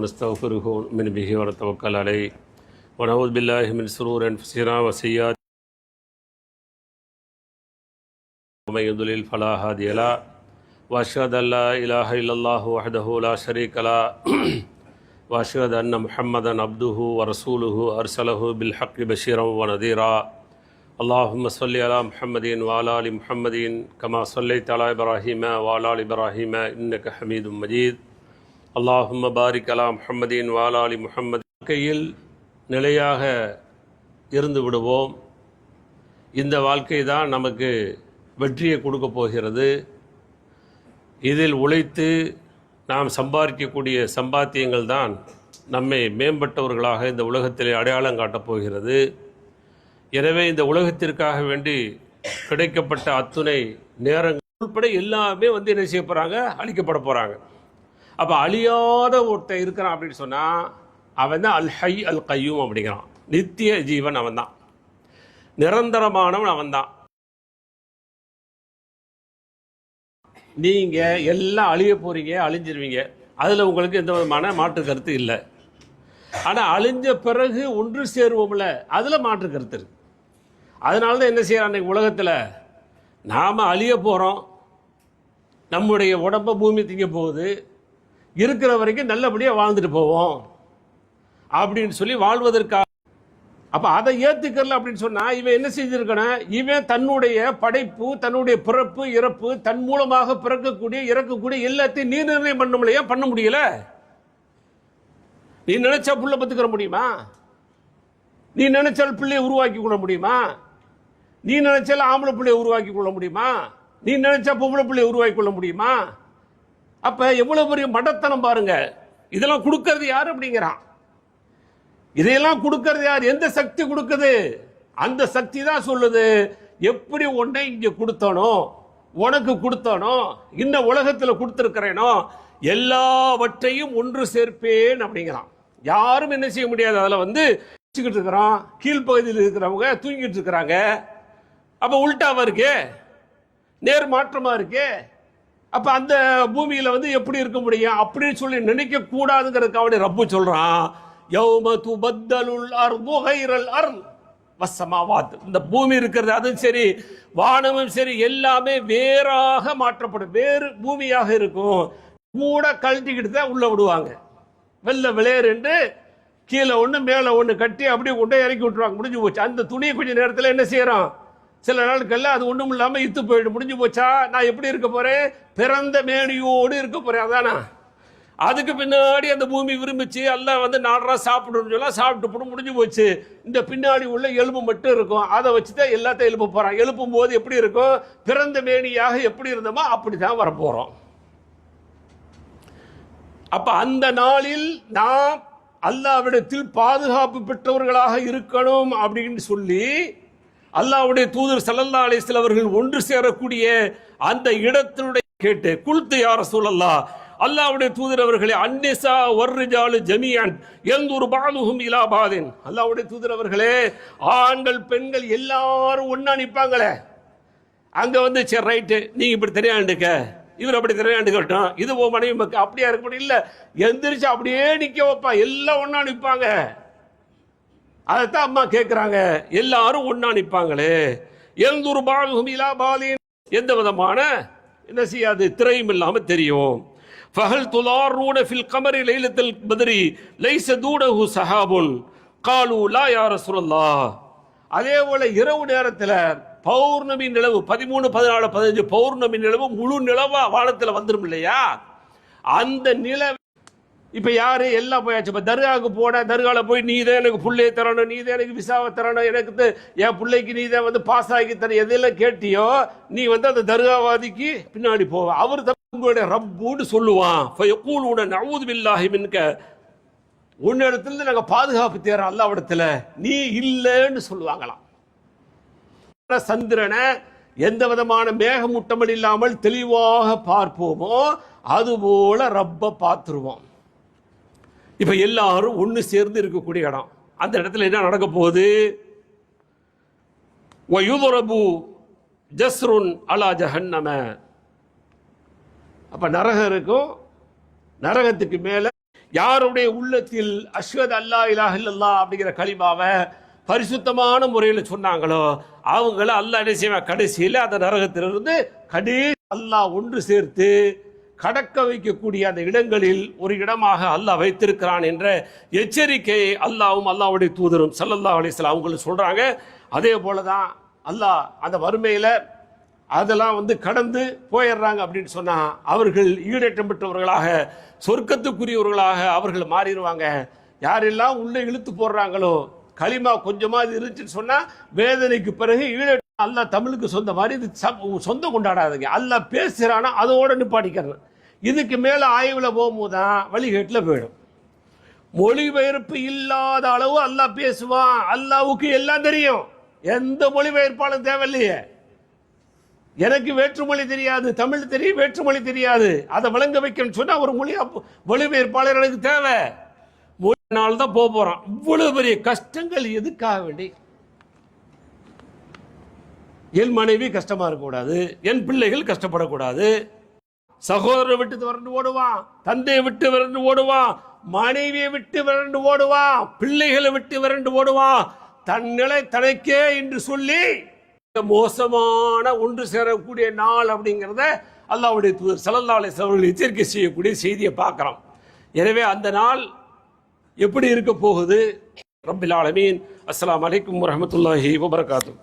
ونستغفره ونؤمن به ونتوكل عليه. ونعوذ بالله من شرور أنفسنا وسيئات. ومن يضلل فلا هادي له. وأشهد أن لا إله إلا الله وحده لا شريك له. وأشهد أن محمدا عبده ورسوله. أرسله بالحق بشيرا ونذيرا. اللهم صل على محمد وعلى آل محمد كما صليت على إبراهيم وعلى آل إبراهيم إنك حميد مجيد. அல்லாஹும் பாரிக் அலா முஹம்மதின் வாலாலி முஹம்மது வாழ்க்கையில் நிலையாக இருந்து விடுவோம். இந்த வாழ்க்கை தான் நமக்கு வெற்றியை கொடுக்க போகிறது. இதில் உழைத்து நாம் சம்பாதிக்கக்கூடிய சம்பாத்தியங்கள் தான் நம்மை மேம்பட்டவர்களாக இந்த உலகத்திலே அடையாளம் காட்டப்போகிறது எனவே இந்த உலகத்திற்காக வேண்டி கிடைக்கப்பட்ட அத்துணை நேரங்கள் உட்பட எல்லாமே வந்து என்ன செய்ய போகிறாங்க அழிக்கப்பட போகிறாங்க அப்போ அழியாத ஒருத்தன் இருக்கிறான் அப்படின்னு சொன்னால் அவன் தான் அல் ஹை அல் கையூம் அப்படிங்கிறான். நித்திய ஜீவன் அவன் தான் நிரந்தரமானவன் அவன் தான் நீங்கள் எல்லாம் அழிய போகிறீங்க அழிஞ்சிருவீங்க. அதில் உங்களுக்கு எந்த விதமான மாற்று கருத்து இல்லை. ஆனால் அழிஞ்ச பிறகு ஒன்று சேருவோம்ல அதில் மாற்று கருத்து இருக்கு. அதனால தான் என்ன செய்யறான் அன்னைக்கு உலகத்தில்? நாம் அழிய போகிறோம் நம்முடைய உடம்ப பூமி திங்க போகுது. இருக்கிற வரைக்கும் நல்லபடியாக வாழ்ந்துட்டு போவோம். அப்படின்னு சொல்லி வாழ்வதற்காக. அப்போ அதை ஏற்றுக்கல அப்படின்னு சொன்னால் இவன் என்ன செஞ்சிருக்கணும் இவன் தன்னுடைய படைப்பு தன்னுடைய பிறப்பு இறப்பு தன் மூலமாக பிறக்கக்கூடிய இறக்கக்கூடிய எல்லாத்தையும் நீ நிர்ணயம் பண்ண முடியல பண்ண முடியல? நீ நினைச்சா புள்ள பத்துக்கிற முடியுமா? நீ நினைச்சால் பிள்ளையை உருவாக்கி கொள்ள முடியுமா? நீ நினைச்சால் ஆம்பளை பிள்ளையை உருவாக்கி கொள்ள முடியுமா? நீ நினைச்சா பொம்பளை பிள்ளையை உருவாக்கி கொள்ள முடியுமா? அப்போ எவ்வளோ பெரிய மடத்தனம் பாருங்க. இதெல்லாம் கொடுக்கறது யார் அப்படிங்கிறான். இதையெல்லாம் கொடுக்கறது யார்? எந்த சக்தி கொடுக்குது? அந்த சக்தி தான் சொல்லுது. எப்படி உன்னை இங்கே கொடுத்தானோ உனக்கு கொடுத்தனோ இந்த உலகத்தில் கொடுத்துருக்கிறேனோ எல்லாவற்றையும் ஒன்று சேர்ப்பேன் அப்படிங்கிறான். யாரும் என்ன செய்ய முடியாது. அதில் வந்து வச்சுக்கிட்டு இருக்கிறோம் கீழ்ப்பகுதியில் இருக்கிறவங்க தூங்கிட்டு இருக்கிறாங்க. அப்போ உல்டாவா இருக்கே? நேர் மாற்றமாக இருக்கே? அப்ப அந்த பூமியில வந்து எப்படி இருக்க முடியும்? அப்படின்னு சொல்லி நினைக்க கூடாதுங்கிறதுக்கு ரப்பு சொல்றான். யௌம துபத்தலுல் அர்து கைரல் அர்ல். வசமாவாத் இந்த பூமி இருக்கிறது அதுவும் சரி வானமும் சரி எல்லாமே வேறாக மாற்றப்படும். வேறு பூமியாக இருக்கும். கூட கழட்டிக்கிட்டு தான் உள்ள விடுவாங்க. வெள்ள விளையர் கீழே ஒன்று மேலே ஒன்று கட்டி அப்படியே கொண்டே இறக்கி விட்டுருவாங்க. முடிஞ்சு போச்சு. அந்த துணியை கொஞ்சம் நேரத்தில் என்ன செய்யறான்? சில நாட்கள்ல அது ஒன்றும் இல்லாமல் இத்து போயிட்டு முடிஞ்சு போச்சா? நான் எப்படி இருக்க போறேன்? பிறந்த மேனியோடு இருக்க போறேன். அதானா? அதுக்கு பின்னாடி அந்த பூமி விரும்பிச்சு எல்லாம் வந்து நாடரா சாப்பிடணும்னு சொல்லலாம் சாப்பிட்டு போட்டு முடிஞ்சு போச்சு. இந்த பின்னாடி உள்ள எலும்பு மட்டும் இருக்கும். அதை வச்சு தான் எல்லாத்தையும் எழுப்ப போகிறான் எழுப்பும் போது எப்படி இருக்கும்? பிறந்த மேனியாக எப்படி இருந்தோமோ அப்படி தான் வரப்போகிறோம் அப்போ அந்த நாளில் நாம் அல்லாவிடத்தில் பாதுகாப்பு பெற்றவர்களாக இருக்கணும் அப்படின்னு சொல்லி அல்லாவுடைய தூதர் சல்லல்லா அலிஸ்ல அவர்கள் ஒன்று சேரக்கூடிய அந்த இடத்தினுடைய கேட்டு குளுத்து யார சூழல்லா அல்லாவுடைய தூதர் அவர்களை அன்னிசா ஒர்ரிஜாலு ஜமியான் எந்தூர் பாலுகும் இலாபாதேன் அல்லாவுடைய தூதர் அவர்களே ஆண்கள் பெண்கள் எல்லாரும் ஒன்னா நிற்பாங்களே அங்க வந்து சரி ரைட்டு. நீங்க இப்படி தெரியாண்டுக்க. இவர் அப்படி தெரியாண்டு கட்டும் இது ஓ மனைவி மக்கள். அப்படியா இருக்க இல்லை எந்திரிச்சு அப்படியே நிற்க வைப்பா எல்லாம் ஒன்னா நிற்பாங்க அதைத்தான் அம்மா கேட்குறாங்க எல்லாரும் ஒன்றா நிற்பாங்களே எழுந்தூர் பாலுகும் இலாபாலின் எந்த விதமான? என்ன செய்யாது? திரையும் இல்லாமல் தெரியும். ஃபஹல் துலாரூன ஃபில் கமரி லைலத்தில் பதிரி. லைச தூடஹு சஹாபுன். காலு லா யார சுரல்லா அதே போல இரவு நேரத்தில் பௌர்ணமி நிலவு பதிமூணு பதினாலு பதினஞ்சு பௌர்ணமி நிலவு முழு நிலவா வானத்தில் வந்துடும் இல்லையா? அந்த நிலவு இப்போ யாரு? எல்லாம் போயாச்சு. இப்போ தர்காவுக்கு போன தர்காவில் போய் நீ தான் எனக்கு பிள்ளையை தரணும் நீ தான் எனக்கு விசாவை தரணும். எனக்கு என் பிள்ளைக்கு நீ தான் வந்து பாஸ் ஆகி தர எதெல்லாம் கேட்டியோ நீ வந்து அந்த தர்காவாதிக்கு பின்னாடி போவ அவர் தான் உங்களுடைய ரப்புன்னு சொல்லுவான். ஃபயக்கூலுன நவுது பில்லாஹி மின்க. உன்னிடத்துல நாங்கள் பாதுகாப்பு தேறோம் அல்லாவிடத்தில் நீ இல்லைன்னு சொல்லுவாங்களாம். சந்திரனை எந்த விதமான மேகமூட்டமல் இல்லாமல் தெளிவாக பார்ப்போமோ அதுபோல ரப்ப பார்த்துருவோம். இப்போ எல்லாரும் ஒன்று சேர்ந்து இருக்கக்கூடிய இடம். அந்த இடத்துல என்ன நடக்க போகுது? வயுதுரபு ஜஸ்ருன் அலா ஜஹன்னம. அப்போ நரகம் இருக்கும். நரகத்துக்கு மேலே யாருடைய உள்ளத்தில் அஸ்வத் அல்லா இலாஹ் இல்லல்லா அப்படிங்கிற கலிமாவை பரிசுத்தமான முறையில் சொன்னாங்களோ அவங்கள அல்லாஹ் என்ன செய்வான்? கடைசியில் அந்த நரகத்திலிருந்து கடைசி அல்லாஹ் ஒன்று சேர்த்து கடக்க வைக்கக்கூடிய அந்த இடங்களில் ஒரு இடமாக அல்லாஹ் வைத்திருக்கிறான் என்ற எச்சரிக்கையை அல்லாவும் அல்லாவுடைய தூதரும் சல்லல்லா அலிஸ்லாம் அவங்களுக்கு சொல்கிறாங்க அதே போல தான் அல்லாஹ் அந்த வறுமையில் அதெல்லாம் வந்து கடந்து போயிடுறாங்க அப்படின்னு சொன்னால் அவர்கள் ஈடேற்றம் பெற்றவர்களாக சொர்க்கத்துக்குரியவர்களாக அவர்கள் மாறிடுவாங்க. யாரெல்லாம் உள்ளே இழுத்து போடுறாங்களோ களிமா கொஞ்சமாக இது இருந்துச்சுன்னு சொன்னால் வேதனைக்கு பிறகு ஈழ அல்லாஹ் தமிழுக்கு சொந்த மாதிரி இது சம்- சொந்தம் கொண்டாடாதீங்க. அல்லாஹ் பேசுகிறானா அதோட நிப்பாட்டிக்கிறேன். இதுக்கு மேலே ஆய்வில் போகும்போது தான் வழிகேட்டில் போயிடும். மொழிபெயர்ப்பு இல்லாத அளவு அல்லாஹ் பேசுவான். அல்லாவுக்கு எல்லாம் தெரியும். எந்த மொழிபெயர்ப்பாலும் தேவையில்லையே. எனக்கு வேற்றுமொழி தெரியாது தமிழ் தெரியும் வேற்றுமொழி தெரியாது. அதை விளங்க வைக்கணும்னு சொன்னால் ஒரு மொழி மொழிபெயர்ப்பாளர் எனக்கு தேவை. மொழினால தான் போக போகிறோம் இவ்வளோ பெரிய கஷ்டங்கள் எதுக்காக வேண்டி? என் மனைவி கஷ்டமாக இருக்கக்கூடாது. என் பிள்ளைகள் கஷ்டப்படக்கூடாது. சகோதரரை விட்டு விரண்டு ஓடுவான் தந்தையை விட்டு விரண்டு ஓடுவான் மனைவியை விட்டு விரண்டு ஓடுவான் பிள்ளைகளை விட்டு விரண்டு ஓடுவான் தன் நிலை தனக்கே என்று சொல்லி இந்த மோசமான ஒன்று சேரக்கூடிய நாள் அப்படிங்கிறத அல்லாவுடைய தூதர் ஸல்லல்லாஹு அலைஹி எச்சரிக்கை செய்யக்கூடிய செய்தியை பார்க்குறோம். எனவே அந்த நாள் எப்படி இருக்க போகுது? ரபில் ஆலமீன். அஸ்லாம் வலைக்கம் வரமத்துல்லாஹி வபரகாத்துஹு.